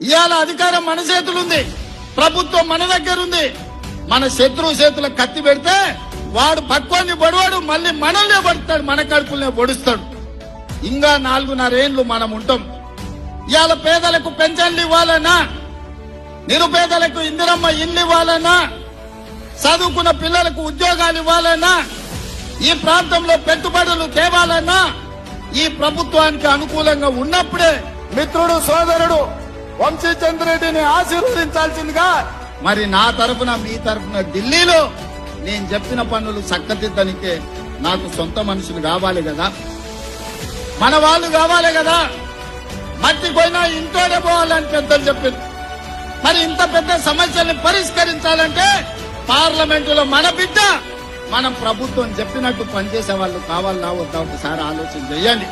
ఇవాళ అధికారం మన చేతులుంది. ప్రభుత్వం మన దగ్గర ఉంది మన శత్రువు చేతులకు కత్తి పెడితే వాడు పక్వాన్ని పొడవాడు మళ్ళీ మనల్నే పడుతాడు మన కడుపులనే పొడుస్తాడు. ఇంకా నాలుగున్నరేండ్లు మనం ఉంటాం. ఇవాళ పేదలకు పెన్షన్లు ఇవ్వాలన్నా నిరుపేదలకు ఇందిరమ్మ ఇల్లు ఇవ్వాలన్నా చదువుకున్న పిల్లలకు ఉద్యోగాలు ఇవ్వాలన్నా ఈ ప్రాంతంలో పెట్టుబడులు తేవాలన్నా ఈ ప్రభుత్వానికి అనుకూలంగా ఉన్నప్పుడే మిత్రుడు సోదరుడు వంశీచంద్రెడ్డిని ఆశీర్వదించాల్సిందిగా మరి నా తరపున మీ తరపున ఢిల్లీలో నేను చెప్పిన పనులు చక్కదిద్దనికే నాకు సొంత మనుషులు కావాలి కదా. మన వాళ్ళు కావాలి కదా. మట్టి పోయినా ఇంట్లోనే పోవాలని పెద్దలు చెప్పింది మరి ఇంత పెద్ద సమస్యల్ని పరిష్కరించాలంటే పార్లమెంటులో మన బిడ్డ మనం ప్రభుత్వం చెప్పినట్టు పనిచేసే వాళ్ళు కావాలా వద్దా ఒకసారి ఆలోచన చేయండి.